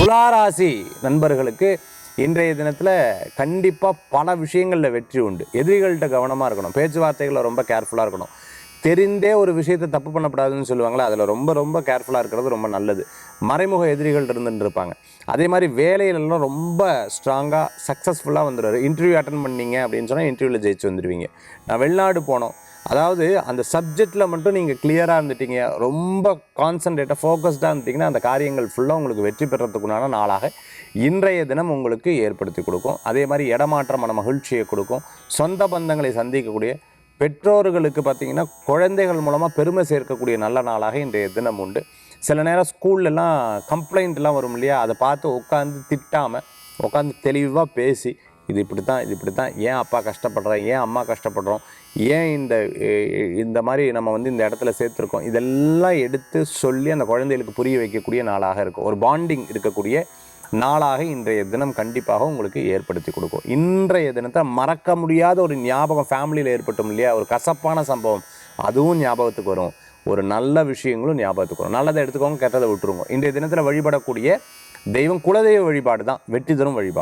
துளாராசி நண்பர்களுக்கு இன்றைய தினத்தில் கண்டிப்பாக பல விஷயங்களில் வெற்றி உண்டு. எதிரிகள்கிட்ட கவனமாக இருக்கணும். பேச்சுவார்த்தைகளில் ரொம்ப கேர்ஃபுல்லாக இருக்கணும். தெரிந்தே ஒரு விஷயத்தை தப்பு பண்ணக்கூடாதுன்னு சொல்லுவாங்களே அதில் ரொம்ப ரொம்ப கேர்ஃபுல்லாக இருக்கிறது ரொம்ப நல்லது. மறைமுக எதிரிகள் இருந்துட்டு இருப்பாங்க அதே மாதிரி வேலையிலலாம் ரொம்ப ஸ்ட்ராங்காக சக்ஸஸ்ஃபுல்லாக வந்துடுவார் இன்டர்வியூ அட்டன் பண்ணீங்க அப்படின்னு சொன்னால் இன்டர்வியூவில் ஜெயிச்சு வந்துடுவீங்க நான் வெளிநாடு போனோம். அதாவது அந்த சப்ஜெக்டில் மட்டும் நீங்கள் கிளியராக இருந்துட்டீங்க ரொம்ப கான்சன்ட்ரேட்டாக ஃபோக்கஸ்டாக இருந்துட்டிங்கன்னா அந்த காரியங்கள் ஃபுல்லாக உங்களுக்கு வெற்றி பெறத்துக்குண்டான நாளாக இன்றைய தினம் உங்களுக்கு ஏற்படுத்தி கொடுக்கும். அதே மாதிரி இடமாற்றமான மகிழ்ச்சியை கொடுக்கும். சொந்த பந்தங்களை சந்திக்கக்கூடிய பெற்றோர்களுக்கு பார்த்தீங்கன்னா குழந்தைகள் மூலமாக பெருமை சேர்க்கக்கூடிய நல்ல நாளாக இன்றைய தினம் உண்டு. சில நேரம் ஸ்கூல்லலாம் கம்ப்ளைண்ட்லாம் வரும் இல்லையா? அதை பார்த்து உட்காந்து திட்டாமல் உட்காந்து தெளிவாக பேசி இது இப்படி தான் இது இப்படி தான் ஏன் அப்பா கஷ்டப்படுறோம் ஏன் அம்மா கஷ்டப்படுறோம்? ஏன் இந்த இந்த மாதிரி நம்ம வந்து இந்த இடத்துல சேர்த்துருக்கோம்? இதெல்லாம் எடுத்து சொல்லி அந்த குழந்தைகளுக்கு புரிய வைக்கக்கூடிய நாளாக இருக்கும். ஒரு பாண்டிங் இருக்கக்கூடிய நாளாக இன்றைய தினம் கண்டிப்பாக உங்களுக்கு ஏற்படுத்தி கொடுக்கும். இன்றைய தினத்தை மறக்க முடியாத ஒரு ஞாபகம் ஃபேமிலியில் ஏற்பட்டும் இல்லையா? ஒரு கசப்பான சம்பவம் அதுவும் ஞாபகத்துக்கு வரும். ஒரு நல்ல விஷயங்களும் ஞாபகத்துக்கு வரும். நல்லதை எடுத்துக்கோங்க கெட்டதை விட்டுருங்க. இன்றைய தினத்தில் வழிபடக்கூடிய தெய்வம் குலதெய்வ வழிபாடு தான் வெற்றி தரும் வழிபாடு.